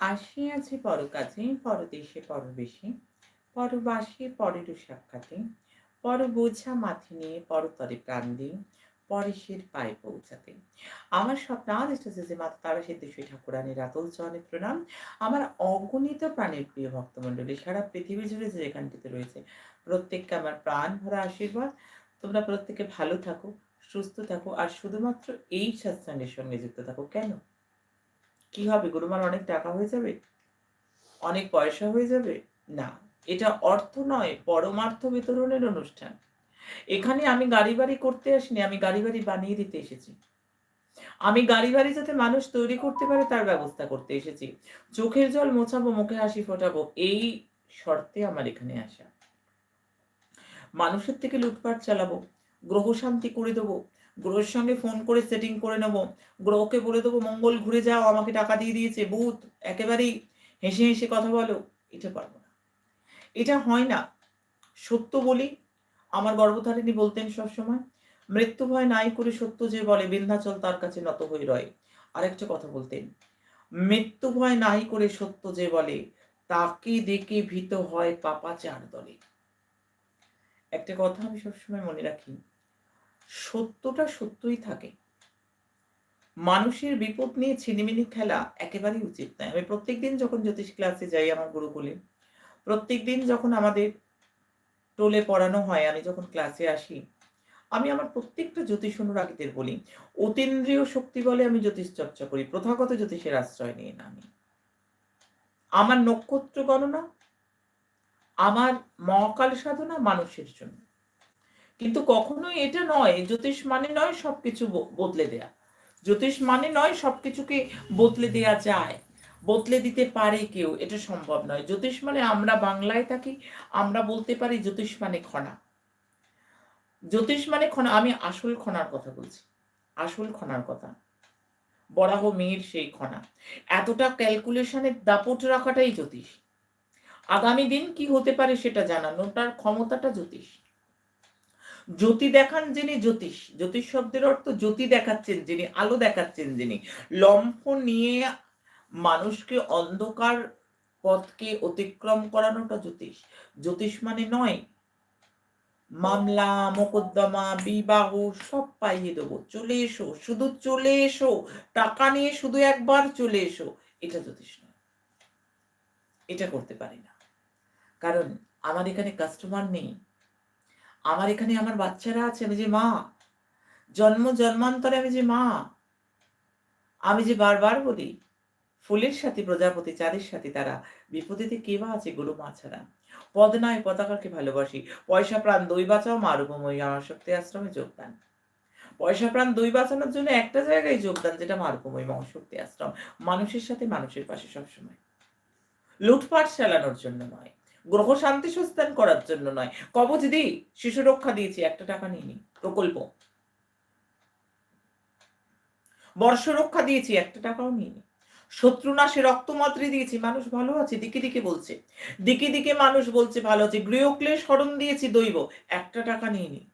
আসিয়াছে পরকাজে পরদেশে পরবেশে পরবাসে পরেরও সাক্ষাতে, পর বোঝা মাথি নিয়ে পরতরে প্রাণ দিই পরেশের পায়ে পৌঁছাতে। আমার স্বপ্ন স্বপ্নাদিষ্ট যে মাতা তারা সে সিদ্ধেশ্বরী ঠাকুরানীর আতল চরণে প্রণাম। আমার অগণিত প্রাণের প্রিয় ভক্তমণ্ডলী, সারা পৃথিবী জুড়ে যে যেখানটিতে রয়েছে, প্রত্যেককে আমার প্রাণ ভরা আশীর্বাদ। তোমরা প্রত্যেকে ভালো থাকো, সুস্থ থাকো, আর শুধুমাত্র এই সৎসঙ্গের সঙ্গে যুক্ত থাকো। কেন? কি হবে? গুরুমার অনেক টাকা হয়ে যাবে? অনেক পয়সা হয়ে যাবে? না। এটা অর্থ নয়, পরমার্থ বিতরণের অনুষ্ঠান। এখানে আমি গাড়ি বাড়ি করতে আসিনি, আমি গাড়ি বাড়ি বানিয়ে দিতে এসেছি। আমি গাড়ি বাড়ি যাতে মানুষ তৈরি করতে পারে, তার ব্যবস্থা করতে এসেছি। চোখের জল মোছাবো, মুখে হাসি ফোটাবো, এই শর্তে আমার এখানে আসা। মানুষের থেকে লুটপাট চালাবো গ্রহ শান্তি করে দেবো গ্রহের সঙ্গে ফোন করে সেটিং করে নেব। গ্রহকে বলে দেবো, মঙ্গল, ঘুরে যাও, আমাকে টাকা দিয়ে দিয়েছে বুধ একেবারেই হেসে হেসে কথা বলো, এটা পারব না। এটা হয় না। সত্য বলি, আমার গর্ভধারিণী বলতেন সবসময়, মৃত্যু ভয় নাই করে সত্য যে বলে, বিন্ধ্যাচল তার কাছে নত হয়ে রয়। আরেকটা কথা বলতেন, মৃত্যু ভয় নাই করে সত্য যে বলে, তাকে দেখে ভীত হয় পাপা চার দলে। একটা কথা আমি সবসময় মনে রাখি সত্যটা সত্যই থাকে। মানুষের বিপদ নিয়ে ছিনিমিনি খেলা একেবারেই উচিত নয়। আমি প্রত্যেকদিন যখন জ্যোতিষ ক্লাসে যাই আমার গুরুকুলে প্রত্যেক দিন যখন আমাদের টোলে পড়ানো হয়, আমি যখন ক্লাসে আসি, আমি আমার প্রত্যেকটা জ্যোতিষ অনুরাগীদের বলি, অতীন্দ্রিয় শক্তি বলে আমি জ্যোতিষ চর্চা করি, প্রথাগত জ্যোতিষের আশ্রয় নিয়ে না আমি। আমার নক্ষত্র গণনা, আমার মহাকাল সাধনা মানুষের জন্য। কিন্তু কখনোই এটা নয়, জ্যোতিষ মানে নয় সবকিছু বদলে দেয়া। জ্যোতিষ মানে নয় সবকিছুকে বদলে দেয়া যায়। বদলে দিতে পারে কেউ, এটা সম্ভব নয়। জ্যোতিষ মানে আমরা বাংলায় থাকি, আমরা বলতে পারি জ্যোতিষ মানে খনা। জ্যোতিষ মানে খনা, আমি আসল খনার কথা বলছি। আসল খনার কথা। বরাহ মেয়ের সেই খনা। এতটা ক্যালকুলেশনের দাপট রাখাটাই জ্যোতিষ। আগামী দিন কি হতে পারে সেটা জানানো জানানোটার ক্ষমতাটা জ্যোতিষ। জ্যোতি দেখান যিনি জ্যোতিষ। জ্যোতিষ শব্দের অর্থ জ্যোতি দেখাচ্ছেন যিনি, আলো দেখাচ্ছেন যিনি। লম্ফ নিয়ে মানুষকে অন্ধকার পথকে অতিক্রম করানোটা জ্যোতিষ। জ্যোতিষ মানে নয়, মামলা, মোকদ্দমা, বিবাহ, সব পাইয়ে দেবো। চলে এসো, শুধু চলে এসো, টাকা নিয়ে শুধু একবার চলে এসো। এটা জ্যোতিষ নয়। এটা করতে পারি না। কারণ আমার এখানে কাস্টমার নেই। আমার এখানে আমার বাচ্চারা আছে, আমি যে মা। জন্ম, জন্মান্তরে আমি যে মা। আমি যে বারবার বলি, ফুলের সাথে, প্রজাপতি চাঁদের সাথে তারা বিপদেতে কে বা আছে গরু মা ছাড়া? পদ নয় পতাকাকে ভালোবাসি? পয়সা, প্রাণ দই বাঁচাও, মা রূপময়ী আমার শক্তি আশ্রমে যোগদান। পয়সা, প্রাণ দই বাঁচানোর জন্য একটা জায়গায় যোগদান, যেটা মা রূপময়ী শক্তি আশ্রম। মানুষের সাথে মানুষের পাশে সবসময়। লুটপাট চালানোর জন্য নয়। গ্রহ শান্তি সুস্থান করার জন্য নয়। কবচ দিই শিশু রক্ষা দিয়েছি, একটা টাকা নিয়ে প্রকল্প। বর্ষ রক্ষা দিয়েছি, একটা টাকাও নিয়ে শত্রুনাশে রক্তমাত্রে দিয়েছি, মানুষ ভালো আছে, দিকে দিকে বলছে। দিকে দিকে মানুষ বলছে ভালো আছে, গৃহক্লেশ হরণ দিয়েছি, দৈব, একটা টাকা নিয়ে নি।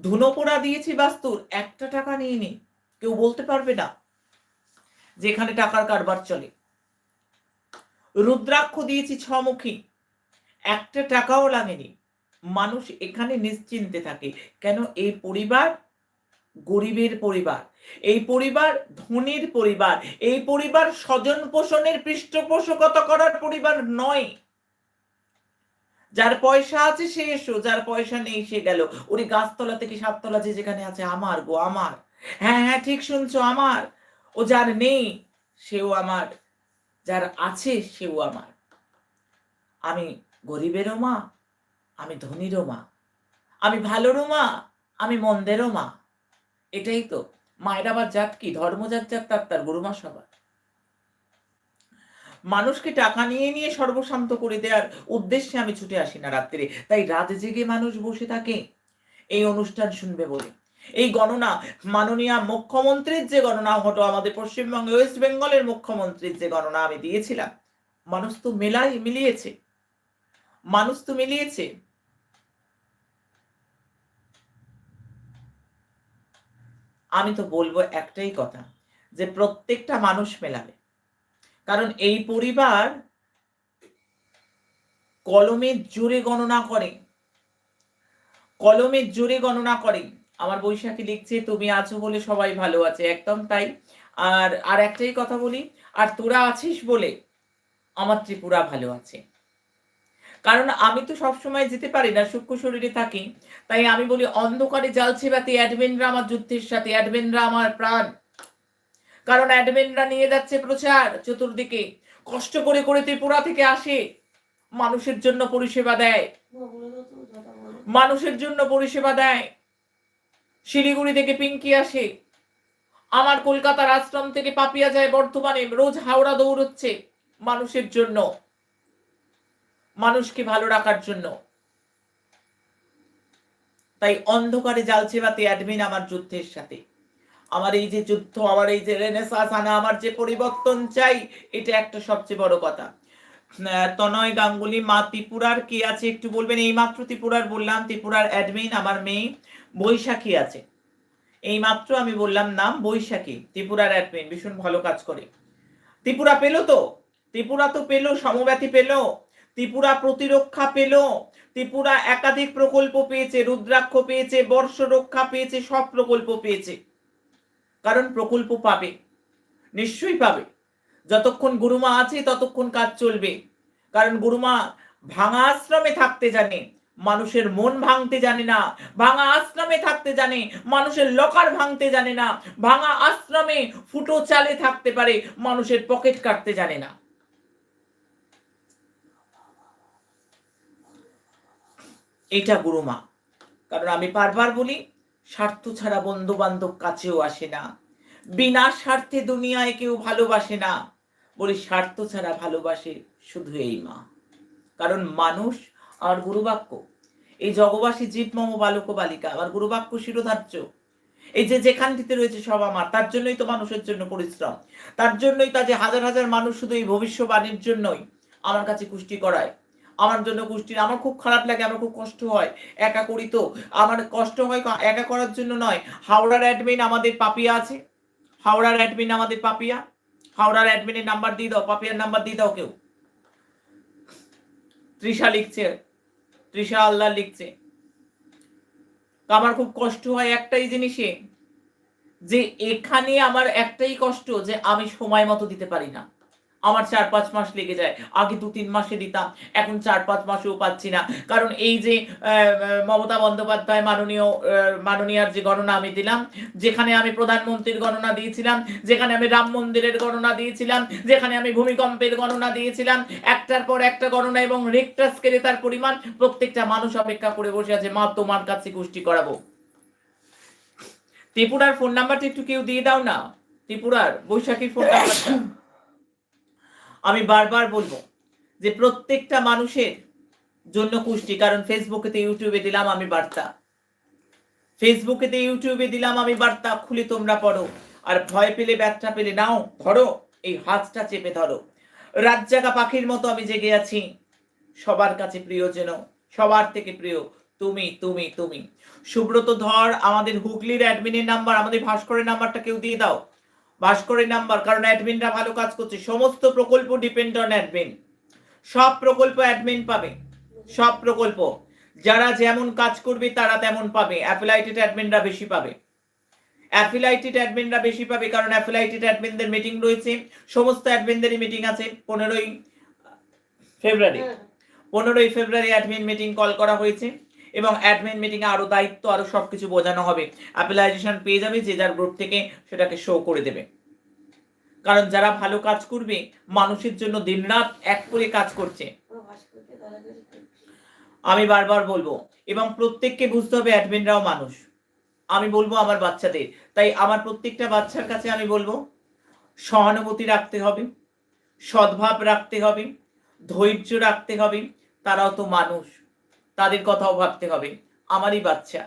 ধুনোপোড়া দিয়েছি, বাস্তুর, একটা টাকা নিয়ে নি। কেউ বলতে পারবে না যেখানে টাকার কারবার চলে। রুদ্রাক্ষ দিয়েছি ছমুখী। একটা টাকাও লাগেনি। মানুষ এখানে নিশ্চিন্তে থাকে, কেন এই পরিবার গরিবের পরিবার, এই পরিবার ধনির পরিবার, এই পরিবার স্বজন পোষণের পৃষ্ঠপোষকতা করার পরিবার নয়। যার পয়সা আছে সে এসো, যার পয়সা নেই সে গেল। ওই গাছতলা থেকে সাততলা যে যেখানে আছে, আমার গো, আমার। হ্যাঁ হ্যাঁ ঠিক শুনছো, আমার। ও যার নেই, সেও আমার যার আছে সেও আমার। আমি গরিবেরও মা, আমি ধনীরও মা, আমি ভালোরও মা, আমি মন্দেরও মা। এটাই তো। মায়ের আবার জাত কি? ধর্ম যার যাক তার তার গরুমা সবার মানুষকে টাকা নিয়ে নিয়ে সর্বশান্ত করে দেওয়ার উদ্দেশ্যে আমি ছুটে আসি না রাত্রে। তাই রাত জেগে মানুষ বসে থাকে। এই অনুষ্ঠান শুনবে বলে। এই গণনা মাননীয় মুখ্যমন্ত্রীর যে গণনা হতো আমাদের পশ্চিমবঙ্গে ওয়েস্ট বেঙ্গলের মুখ্যমন্ত্রীর যে গণনা আমি দিয়েছিলাম, মানুষ তো মেলাই, মিলিয়েছে। মানুষ তো মিলিয়েছে। আমি তো বলব একটাই কথা, যে প্রত্যেকটা মানুষ মেলাবে। কারণ এই পরিবার কলমের জোরে গণনা করে, কলমের জোরে গণনা করে। আমার বৈশাখী লিখছে, তুমি আছো বলে সবাই ভালো আছে। একদম তাই। আর আর একটাই কথা বলি, আর তোরা আছিস বলে আমার ত্রিপুরা ভালো আছে। কারণ আমি তো সবসময় যেতে পারি না, সূক্ষ্ম শরীরে থাকি। তাই আমি বলি, অন্ধকারে জালছে বাতি অ্যাডমিনরা আমার যুদ্ধের সাথে অ্যাডমিনরা আমার প্রাণ। কারণ অ্যাডমিনরা নিয়ে যাচ্ছে প্রচার চতুর্দিকে। কষ্ট করে করে ত্রিপুরা থেকে আসে, মানুষের জন্য পরিষেবা দেয়। মানুষের জন্য পরিষেবা দেয়। শিলিগুড়ি থেকে পিঙ্কি আসে। আমার কলকাতার আশ্রম থেকে পাপিয়া যায় বর্তমানে রোজ হাওড়া দৌড়চ্ছে মানুষের জন্য। মানুষকে ভালো রাখার জন্য। তাই অন্ধকারে জালছে বাতি অ্যাডমিন আমার যুদ্ধের সাথে। আমার এই যে যুদ্ধ, আমার এই যে রেনেসাস আনা, আমার যে পরিবর্তন চাই, এটা একটা সবচেয়ে বড় কথা। তনয় গাঙ্গুলি, মা ত্রিপুরার কি আছে একটু বলবেন? এই মাত্র ত্রিপুরার বললাম, ত্রিপুরার অ্যাডমিন আমার মেয়ে। বৈশাখী আছে। এই মাত্র আমি বললাম নাম বৈশাখী। ত্রিপুরার অ্যাডমিন ভীষণ ভালো কাজ করে। ত্রিপুরা পেল তো? ত্রিপুরা তো পেল, সমব্যাথী পেল। ত্রিপুরা প্রতিরক্ষা পেল। ত্রিপুরা একাধিক প্রকল্প পেয়েছে, রুদ্রাক্ষ পেয়েছে বর্ষ রক্ষা পেয়েছে, সব প্রকল্প পেয়েছে। কারণ প্রকল্প পাবে। নিশ্চয়ই পাবে। যতক্ষণ গুরুমা আছে ততক্ষণ কাজ চলবে। কারণ গুরুমা ভাঙা আশ্রমে থাকতে জানে। মানুষের মন ভাঙতে জানে না, ভাঙা আশ্রমে থাকতে জানে, মানুষের লকার ভাঙতে জানে না, ভাঙা আশ্রমে ফুটো চালে থাকতে পারে, মানুষের পকেট কাটতে জানে না। এটা গুরুমা কারণ আমি বারবার বলি, স্বার্থ ছাড়া বন্ধু বান্ধব কাছেও আসে না, বিনা স্বার্থে দুনিয়ায় কেউ ভালোবাসে না, বলি স্বার্থ ছাড়া ভালোবাসে শুধু এই মা, কারণ মানুষ আর গুরুবাক্য এই জগবাসী জীব মম বালক বালিকা আমার গুরুবাক্য শিরোধার্য। এই যে যেখানটিতে রয়েছে সব আমার, তার জন্যই তো মানুষের জন্য পরিশ্রম। তার জন্যই তা যে হাজার হাজার মানুষ শুধু এই ভবিষ্যবাণীর জন্যই আমার কাছে কুষ্টি করায়। আমার জন্য কুষ্টি আমার খুব খারাপ লাগে, আমার খুব কষ্ট হয়। একা করি তো। আমার কষ্ট হয় একা করার জন্য নয়। হাওড়ার অ্যাডমিন আমাদের পাপিয়া আছে। হাওড়ার অ্যাডমিন আমাদের পাপিয়া। হাওড়ার অ্যাডমিনের নাম্বার দিয়ে দাও, পাপিয়ার নাম্বার দিয়ে দাও কেউ। তৃষা লিখছে তৃষা আল্লাহ লিখছে। তো আমার খুব কষ্ট হয় একটাই জিনিসে, যে এখানে আমার একটাই কষ্ট যে আমি সময় মতো দিতে পারি না। আমার চার পাঁচ মাস লেগে যায়। আগে দু তিন মাসে দিতাম, এখন চার পাঁচ মাসেও পাচ্ছি না। কারণ এই যে মমতা বন্দ্যোপাধ্যায় মাননীয় মাননীয়ার যে গণনা আমি দিলাম, যেখানে আমি প্রধানমন্ত্রীর গণনা দিয়েছিলাম, যেখানে আমি রাম মন্দিরের গণনা দিয়েছিলাম, যেখানে আমি ভূমিকম্পের গণনা দিয়েছিলাম, একটার পর একটা গণনা এবং রেক্টার স্কেলে তার পরিমাণ, প্রত্যেকটা মানুষ অপেক্ষা করে বসে আছে, মা তোমার কাছে গোষ্ঠী করাবো। ত্রিপুরার ফোন নাম্বারটা একটু কেউ দিয়ে দাও না। ত্রিপুরার, বৈশাখীর ফোন নাম্বারটা আমি বারবার বলব যে প্রত্যেকটা মানুষের জন্য কুষ্টি, কারণ ফেসবুকেতে ইউটিউবে দিলাম আমি বার্তা। ফেসবুকেতে ইউটিউবে দিলাম আমি বার্তা, খুলে তোমরা পড়ো। আর ভয় পেলে, ব্যথা পেলে নাও, ধরো, এই হাতটা চেপে ধরো। রাত জাগা পাখির মতো আমি জেগে আছি। সবার কাছে প্রিয় যেন, সবার থেকে প্রিয়, তুমি তুমি তুমি। সুব্রত ধর, আমাদের হুগলির অ্যাডমিনের নাম্বার আমাদের ভাস্করের নাম্বারটা কেউ দিয়ে দাও। ভাস্করের নাম্বার কারণ অ্যাডমিনরা ভালো কাজ করছে। সমস্ত প্রকল্প ডিপেন্ড অন অ্যাডমিন সব প্রকল্প অ্যাডমিন পাবে। সব প্রকল্প। যারা যেমন কাজ করবে তারা তেমন পাবে। অ্যাফিলাইটেড অ্যাডমিনরা বেশি পাবে। অ্যাফিলাইটেড অ্যাডমিনরা বেশি পাবে কারণ অ্যাফিলাইটেড অ্যাডমিনদের মিটিং রয়েছে। সমস্ত অ্যাডমিনদেরই মিটিং আছে। পনেরোই ফেব্রুয়ারি। পনেরোই ফেব্রুয়ারি অ্যাডমিন মিটিং কল করা হয়েছে। এবং অ্যাডমিন মিটিং এ আরও দায়িত্ব, আরও সবকিছু বোঝানো হবে। অ্যাপ্লাইজেশন পেয়ে যাবে যে যার গ্রুপ থেকে সেটাকে শো করে দেবে। কারণ যারা ভালো কাজ করবে, মানুষের জন্য দিনরাত এক করে কাজ করছে। আমি বারবার বলব, এবং প্রত্যেককে বুঝতে হবে অ্যাডমিনরাও মানুষ। আমি বলব আমার বাচ্চাদের। তাই আমার প্রত্যেকটা বাচ্চার কাছে আমি বলব, সহানুভূতি রাখতে হবে, সদ্ভাব রাখতে হবে, ধৈর্য রাখতে হবে, তারাও তো মানুষ। তাদের কথাও ভাবতে হবে। আমারই বাচ্চা।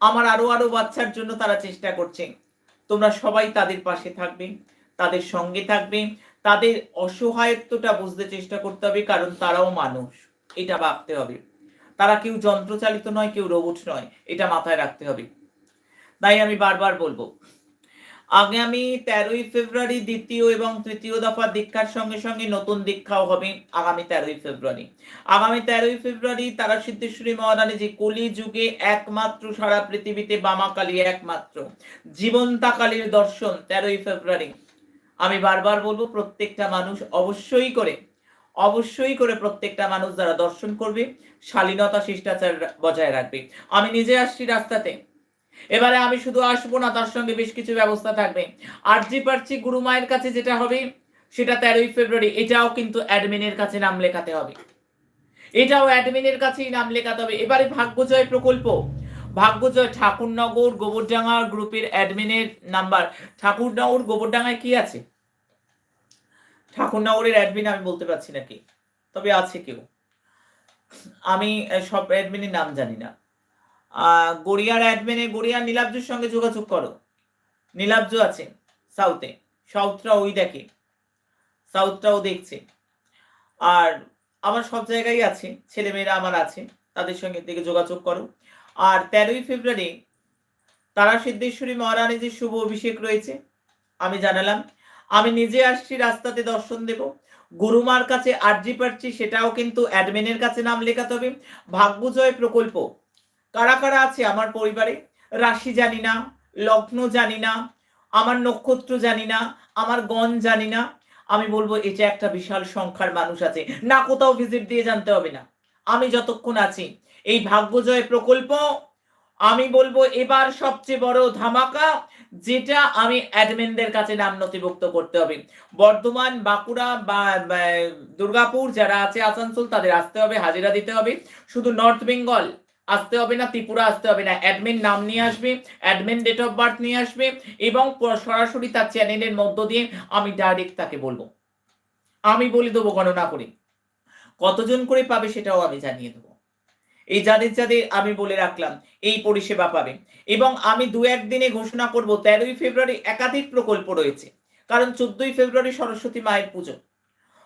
আমার আরও আরও বাচ্চার জন্য তারা চেষ্টা করছে। তোমরা সবাই তাদের পাশে থাকবে, তাদের সঙ্গে থাকবে, তাদের অসহায়ত্বটা বুঝতে চেষ্টা করতে হবে, কারণ তারাও মানুষ। এটা ভাবতে হবে। তারা কেউ যন্ত্রচালিত নয়, কেউ রোবট নয়। এটা মাথায় রাখতে হবে। তাই আমি বারবার বলব আগামী তেরোই ফেব্রুয়ারি দ্বিতীয় এবং তৃতীয় দফা দীক্ষার সঙ্গে সঙ্গে নতুন দীক্ষাও হবে আগামী তেরোই ফেব্রুয়ারি। আগামী তেরোই ফেব্রুয়ারি তারা সিদ্ধেশ্বরী মহারানী যে কলি যুগে একমাত্র সারা পৃথিবীতে বামা কালী একমাত্র জীবন্তা কালীর দর্শন তেরোই ফেব্রুয়ারি। আমি বারবার বলব, প্রত্যেকটা মানুষ অবশ্যই করে অবশ্যই করে প্রত্যেকটা মানুষ যারা দর্শন করবে, শালীনতা, শিষ্টাচার বজায় রাখবে। আমি নিজে আসছি রাস্তাতে এবারে আমি শুধু আসব না, তার সঙ্গে বেশ কিছু ব্যবস্থা থাকবে। আরজি পারছি গুরু মায়ের কাছে যেটা হবে, সেটা তেরোই ফেব্রুয়ারি, এটাও কিন্তু অ্যাডমিনের কাছে নাম লেখাতে হবে। এটাও অ্যাডমিনের কাছেই নাম লেখাতে হবে। এবারে ভাগ্যজয় প্রকল্প। ভাগ্যজয় ঠাকুরনগর গোবরডাঙ্গা গ্রুপের অ্যাডমিনের নাম্বার। ঠাকুরনগর গোবরডাঙ্গায় কি আছে? ঠাকুরনগরের অ্যাডমিন আমি বলতে পারছি নাকি তবে আছে কেউ। আমি সব অ্যাডমিনের নাম জানি না। গড়িয়ার অ্যাডমিনে গড়িয়ার নীলাব্জুর সঙ্গে যোগাযোগ করো। নীলাব্জু আছে সাউথে সাউথটা ওই দেখে। সাউথটাও দেখছে। আর আমার সব জায়গায় আছে, ছেলেমেয়েরা আমার আছে, তাদের সঙ্গে থেকে যোগাযোগ করো। আর তেরোই ফেব্রুয়ারি তারা সিদ্ধেশ্বরী মহারানী যে শুভ অভিষেক রয়েছে, আমি জানালাম। আমি নিজে আসছি রাস্তাতে দর্শন দেব। গুরুমার কাছে আর্জি পাচ্ছি সেটাও কিন্তু অ্যাডমিনের কাছে নাম লেখাতে হবে। ভাগ্যজয় প্রকল্প। কারা কারা আছে আমার পরিবারে? রাশি জানি না, লগ্ন জানি না, আমার নক্ষত্র জানি না, আমার গণ জানি না। আমি বলব, এটা একটা বিশাল সংখ্যার মানুষ আছে। না কোথাও ভিজিট দিয়ে জানতে হবে না। আমি যতক্ষণ আছি, এই ভাগ্যজয় প্রকল্প, আমি বলব, এবার সবচেয়ে বড় ধামাকা, যেটা আমি অ্যাডমিনদের কাছে নাম নথিভুক্ত করতে হবে। বর্ধমান, বাঁকুড়া বা দুর্গাপুর, যারা আছে আসানসোল, তাদের আসতে হবে, হাজিরা দিতে হবে। শুধু নর্থ বেঙ্গল আসতে হবে না, ত্রিপুরা আসতে হবে না। অ্যাডমিন নাম নিয়ে আসবে অ্যাডমিন ডেট অফ বার্থ নিয়ে আসবে, এবং সরাসরি তার চ্যানেলের মধ্য দিয়ে আমি ডাইরেক্ট তাকে বলব। আমি বলে দেবো গণনা করে। কতজন করে পাবে সেটাও আমি জানিয়ে দেবো। এই যাদের যাদের আমি বলে রাখলাম, এই পরিষেবা পাবে। এবং আমি দু একদিনে ঘোষণা করব, তেরোই ফেব্রুয়ারি একাধিক প্রকল্প রয়েছে। কারণ চোদ্দই ফেব্রুয়ারি সরস্বতী মায়ের পুজো।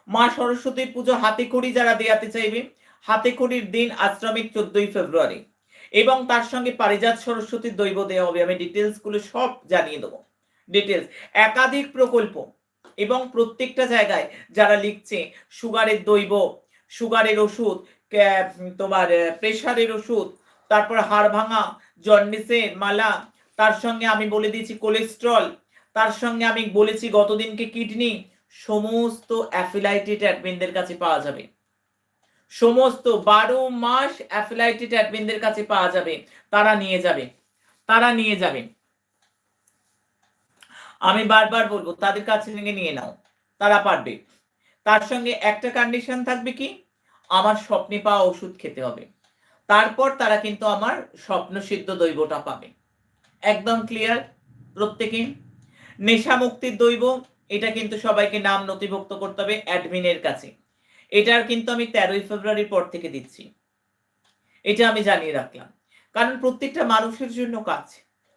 মা সরস্বতীর পুজো হাতে খড়ি যারা দেয়াতে চাইবে হাতে খড়ির দিন আশ্রমিক চোদ্দই ফেব্রুয়ারি। এবং তার সঙ্গে পারিজাত সরস্বতীর দৈব দেওয়া হবে, আমি ডিটেলসগুলো সব জানিয়ে দেবো। ডিটেলস একাধিক প্রকল্প এবং প্রত্যেকটা জায়গায় যারা লিখছে, সুগারের দৈব, সুগারের ওষুধ তোমার প্রেশারের ওষুধ, তারপর হাড় ভাঙা জন্ডিসের মালা, তার সঙ্গে আমি বলে দিয়েছি কোলেস্ট্রল তার সঙ্গে আমি বলেছি গতদিনকে কিডনি সমস্ত অ্যাফিলাইটেড অ্যাডমিনদের কাছে পাওয়া যাবে। সমস্ত বারো মাস অ্যাফিলাইটেড অ্যাডমিনদের কাছে পাওয়া যাবে। তারা নিয়ে যাবে। তারা নিয়ে যাবে। আমি বারবার বলব, তাদের কাছে থেকে নিয়ে নাও। তারা পারবে। তার সঙ্গে একটা কন্ডিশন থাকবে কি? আমার স্বপ্নে পাওয়া ওষুধ খেতে হবে। তারপর তারা কিন্তু আমার স্বপ্ন সিদ্ধ দৈবটা পাবে। একদম ক্লিয়ার প্রত্যেকে? নেশা মুক্তির দৈব, এটা কিন্তু সবাইকে নাম নথিভুক্ত করতে হবে অ্যাডমিনের কাছে। এটার কিন্তু আমি তেরোই ফেব্রুয়ারির পর থেকে দিচ্ছি। এটা আমি জানিয়ে রাখলাম। কারণ প্রত্যেকটা মানুষের জন্য কাজ,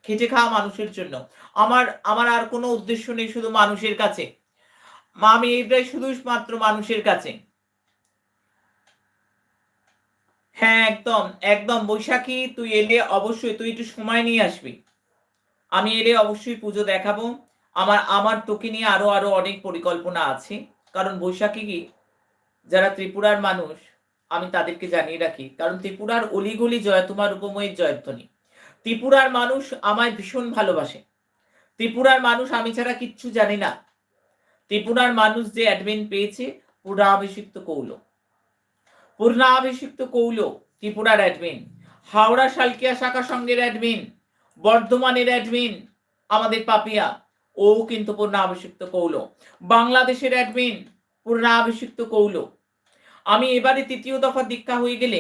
খেটে খাওয়া মানুষের জন্য। আমার আমার আর কোনো উদ্দেশ্য নেই শুধু মানুষের কাছে। আমি এটাই শুধু মাত্র মানুষের কাছে। হ্যাঁ একদম একদম। বৈশাখী, তুই এলে অবশ্যই, তুই একটু সময় নিয়ে আসবি। আমি এলে অবশ্যই পুজো দেখাবো। আমার আমার তোকে নিয়ে আরও আরও অনেক পরিকল্পনা আছে। কারণ বৈশাখী কি যারা ত্রিপুরার মানুষ, আমি তাদেরকে জানিয়ে রাখি, কারণ ত্রিপুরার অলিগলি জয় তোমার উপময়ের জয়ধ্বনি। ত্রিপুরার মানুষ আমায় ভীষণ ভালোবাসে। ত্রিপুরার মানুষ আমি ছাড়া কিচ্ছু জানি না। ত্রিপুরার মানুষ যে অ্যাডমিন পেয়েছে, পূর্ণাভিষিক্ত কৌল। পূর্ণাভিষিক্ত কৌল, ত্রিপুরার অ্যাডমিন হাওড়া শালকিয়া শাখা সংঘের অ্যাডমিন বর্ধমানের অ্যাডমিন আমাদের পাপিয়া। ও কিন্তু পূর্ণাভিষিক্ত কৌল। বাংলাদেশের অ্যাডমিন পূর্ণাভিষিক্ত কৌল। আমি এবারে তৃতীয় দফা দীক্ষা হয়ে গেলে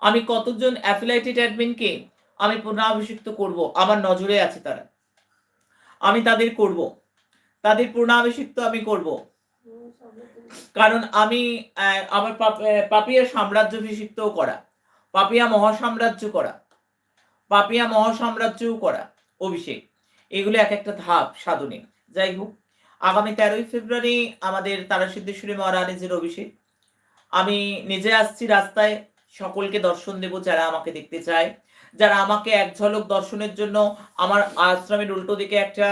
আমি কতজন অ্যাফিলাইটেড অ্যাডমিনকে আমি পূর্ণাভিষিক্ত করব? আমার নজরে আছে তারা। আমি তাদের করব। তাদের পূর্ণাভিষিক্ত আমি করব। কারণ আমি আমার পাপিয়া সাম্রাজ্যাভিষিক্তও করা। পাপিয়া মহাসাম্রাজ্য করা। পাপিয়া মহাসাম্রাজ্যও করা অভিষেক। এগুলো এক একটা ধাপ সাধনে। যাই হোক আগামী তেরোই ফেব্রুয়ারি আমাদের তারা সিদ্ধেশ্বরী মহারানীজির অভিষেক। আমি নিজে আসছি রাস্তায়, সকলকে দর্শন দেব যারা আমাকে দেখতে চায়। যারা আমাকে এক ঝলক দর্শনের জন্য আমার আশ্রমের উল্টো দিকে একটা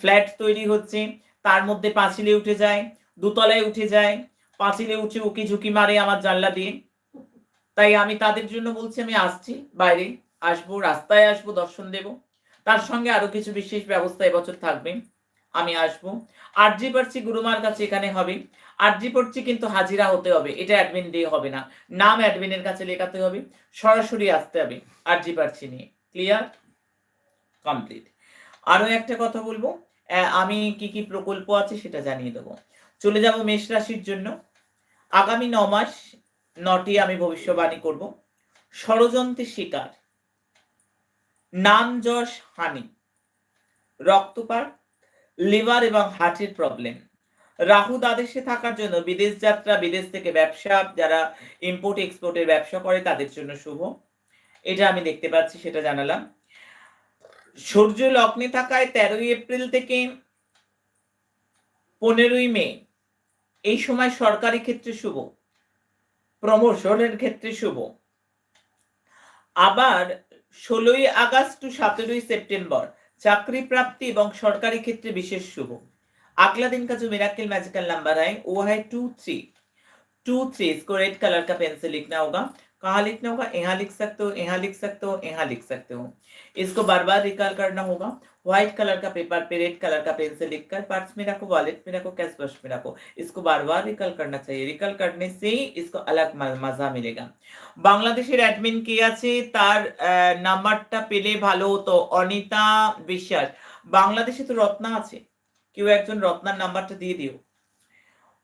ফ্ল্যাট তৈরি হচ্ছে, তার মধ্যে পাঁচিলে উঠে যায়, দোতলায় উঠে যায়, পাঁচিলে উঠে উকি ঝুঁকি মারে আমার জানলা দিয়ে। তাই আমি তাদের জন্য বলছি, আমি আসছি বাইরে, আসব, রাস্তায় আসব, দর্শন দেব। তার সঙ্গে আরও কিছু বিশেষ ব্যবস্থা এবছর থাকবে। আমি আসব। আরজি পারছি গুরুমার কাছে, এখানে হবে। আরজি পড়ছি কিন্তু হাজিরা হতে হবে, এটা অ্যাডমিন দিয়ে হবে না। নাম অ্যাডমিনের কাছে লেখাতে হবে, সরাসরি আসতে হবে, আরজি পারছি নিয়ে। ক্লিয়ার কমপ্লিট আরও একটা কথা বলব আমি কি কি প্রকল্প আছে সেটা জানিয়ে দেবো। চলে যাব মেষ রাশির জন্য। আগামী ন মাস নটি আমি ভবিষ্যবাণী করব। ষড়যন্ত্রের শিকার। নাম যশ হানি। রক্তপাত লিভার এবং হার্টের প্রবলেম রাহু দ্বাদশে থাকার জন্য বিদেশ যাত্রা, বিদেশ থেকে ব্যবসা, যারা ইম্পোর্ট এক্সপোর্টের ব্যবসা করে, তাদের জন্য শুভ। এটা আমি দেখতে পাচ্ছি, সেটা জানালাম। সূর্য লগ্নে থাকায় তেরোই এপ্রিল থেকে পনেরোই মে, এই সময় সরকারি ক্ষেত্রে শুভ। প্রমোশনের ক্ষেত্রে শুভ। আবার ষোলোই আগস্ট টু সতেরোই সেপ্টেম্বর চাকরি প্রাপ্তি এবং সরকারি ক্ষেত্রে বিশেষ শুভ अगला दिन का जो मिराकल मैजिकल नंबर है वो है टू थ्री टू थ्री इसको रेड कलर का पेन से लिखना होगा कहाँ लिखना होगा यहाँ लिख सकते हो यहाँ लिख सकते हो यहाँ लिख सकते हो इसको बार बार रिकॉल करना होगा व्हाइट कलर का पेपर पे रेड कलर का पेन से लिखकर पर्स में रखो वॉलेट में रखो कैश बॉक्स में रखो इसको बार बार रिकॉल करना चाहिए रिकॉल करने से ही इसको अलग म- मजा मिलेगा বাংলাদেশের অ্যাডমিন কে আছে তার আহ, নাম্বারটা পেলে ভালো হতো অনিতা বিশ্বাস বাংলাদেশে তো রত্না আছে কেউ একজন রত্নার নাম্বারটা দিয়ে দিও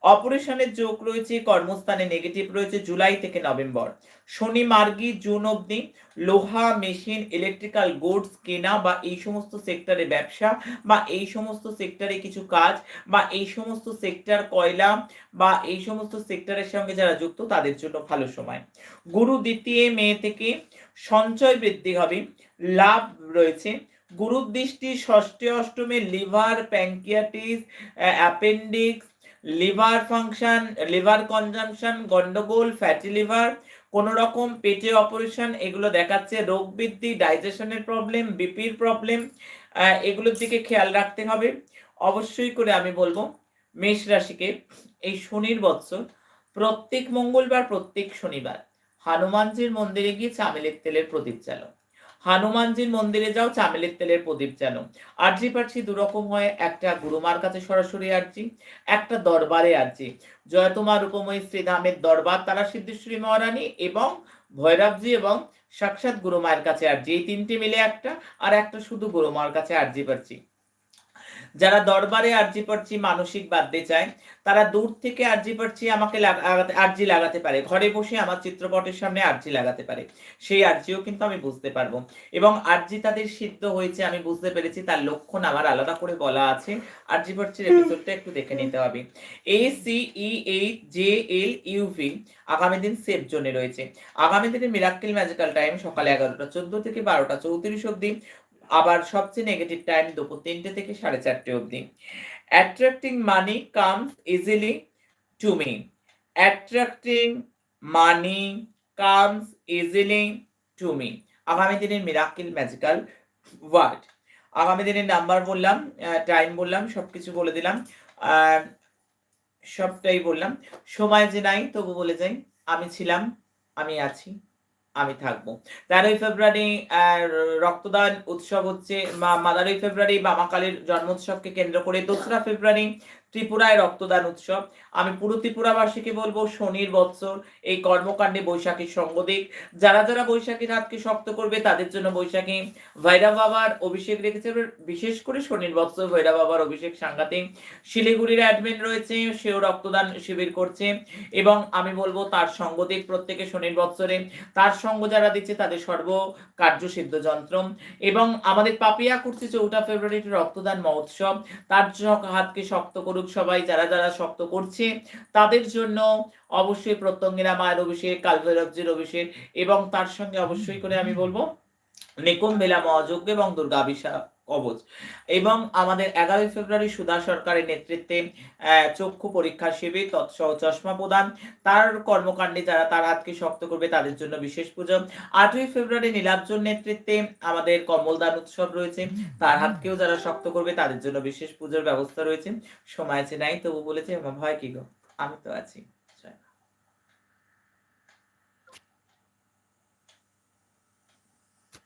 অপারেশনের যোগ রয়েছে কর্মস্থানে নেগেটিভ রয়েছে জুলাই থেকে নভেম্বর শনি মার্গী জুন অবধি লোহা, মেশিন ইলেকট্রিক্যাল গুডস কেনা বা এই সমস্ত সেক্টরে ব্যবসা বা এই সমস্ত সেক্টরে কিছু কাজ বা এই সমস্ত সেক্টর কয়লা বা এই সমস্ত সেক্টরের সঙ্গে যারা যুক্ত তাদের জন্য ভালো সময়। গুরু দ্বিতীয় মে থেকে সঞ্চয় বৃদ্ধি হবে, লাভ রয়েছে। গুরুর দৃষ্টি ষষ্ঠী অষ্টমে liver pancreatitis appendix liver function, liver consumption, গন্ডগোল, ফ্যাটি লিভার কোন রকম পেটে অপারেশন এগুলো দেখাচ্ছে, রোগ বৃদ্ধি, ডাইজেশনের প্রবলেম, বিপির প্রবলেম এগুলোর দিকে খেয়াল রাখতে হবে। অবশ্যই করে আমি বলব, মেষ রাশিকে এই শনির বৎসর প্রত্যেক মঙ্গলবার, প্রত্যেক শনিবার হনুমানজির মন্দিরে গিয়ে চামেলের তেলের প্রদীপ চালো হনুমানজির মন্দিরে যাও, চামেলের তেলের প্রদীপ যেন আর্জি পারছি দুরকম হয় একটা গুরুমার কাছে সরাসরি আর্জি, একটা দরবারে আর্জি। জয় তোমার রূপময়ী শ্রীধামের দরবার, তারা সিদ্ধেশ্বরী মহারানী এবং ভৈরবজি এবং সাক্ষাৎ গুরুমায়ের কাছে আর্জি। এই তিনটি মিলে একটা, আর একটা শুধু গুরুমার কাছে আর্জি পারছি যারা দরবারে আরজি পারছি মানসিক বাদতে চায় তারা দূর থেকে আরজি পারছি আমাকে আরজি লাগাতে পারে। ঘরে বসে আমার চিত্রপটের সামনে আরজি লাগাতে পারে। সেই আরজিও কিন্তু আমি বুঝতে পারব। এবং আরজি তাদের সিদ্ধ হয়েছে আমি বুঝতে পেরেছি তার লক্ষণ আমার আলাদা করে বলা আছে। আরজি পারছির এপিসোডটা একটু দেখে নিতে হবে। A C E H J L UV আগামী দিন সেফ জোনে রয়েছে। আগামী দিনে মিরাক্কেল ম্যাজিক্যাল টাইম সকালে এগারোটা চোদ্দ থেকে বারোটা চৌত্রিশ অব্দি আবার সবচেয়ে নেগেটিভ টাইম দুপুর তিনটে থেকে সাড়ে চারটে অবধি। Attracting money comes easily to me attracting money comes easily to me আগামী দিনের মিরাকিল ম্যাজিক্যাল ওয়ার্ড আগামী দিনের নাম্বার বললাম টাইম বললাম সব কিছু বলে দিলাম। সবটাই বললাম। সময় যে নাই, তবু বলে যাই, আমি ছিলাম, আমি আছি। আমি থাকব। তেরোই ফেব্রুয়ারি রক্তদান উৎসব হচ্ছে মা- মাদারই ফেব্রুয়ারি বামাকালীর জন্মোৎসবকে কেন্দ্র করে। দোসরা ফেব্রুয়ারি ত্রিপুরায় রক্তদান উৎসব। আমি পুরো ত্রিপুরাবাসীকে বলব, শনির বৎসর, এই কর্মকাণ্ডে বৈশাখীর সঙ্গ দিক যারা যারা বৈশাখীর হাতকে শক্ত করবে, তাদের জন্য বৈশাখী ভৈরব বাবার অভিষেক রেখেছে বিশেষ করে শনির বৎসর ভৈরব বাবার অভিষেক সাংঘাতিক। শিলিগুড়ির অ্যাডমিন রয়েছে, সেও রক্তদান শিবির করছে এবং আমি বলব, তার সঙ্গ দিক প্রত্যেকে শনির বৎসরে। তার সঙ্গ যারা দিচ্ছে, তাদের সর্ব কার্যসিদ্ধ যন্ত্র। এবং আমাদের পাপিয়া করছে চৌঠা ফেব্রুয়ারি রক্তদান মহোৎসব, তার হাতকে শক্ত করুক সবাই যারা যারা শক্ত করছে, তাদের জন্য অবশ্যই প্রত্যঙ্গিরা মায়ের অভিষেক, কালভৈরবজির অভিষেক এবং তার সঙ্গে অবশ্যই করে আমি বলব নিকুম্বেলা মহাযজ্ঞ এবং দুর্গাভিষেক কবচ। এবং আমাদের এগারোই ফেব্রুয়ারি সুধা সরকারের নেতৃত্বে চক্ষু পরীক্ষা শিবির, তৎসহ চশমা প্রদান। তার কর্মকাণ্ডে যারা তার হাতকে শক্ত করবে, তাদের জন্য বিশেষ পুজো। আটই ফেব্রুয়ারি নীলাব্জর নেতৃত্বে আমাদের কমলদান উৎসব রয়েছে। তার হাতকেও যারা শক্ত করবে, তাদের জন্য বিশেষ পুজোর ব্যবস্থা রয়েছে। সময় আছে নাই, তবু বলেছে আমার ভয় কি গো? আমি তো আছি।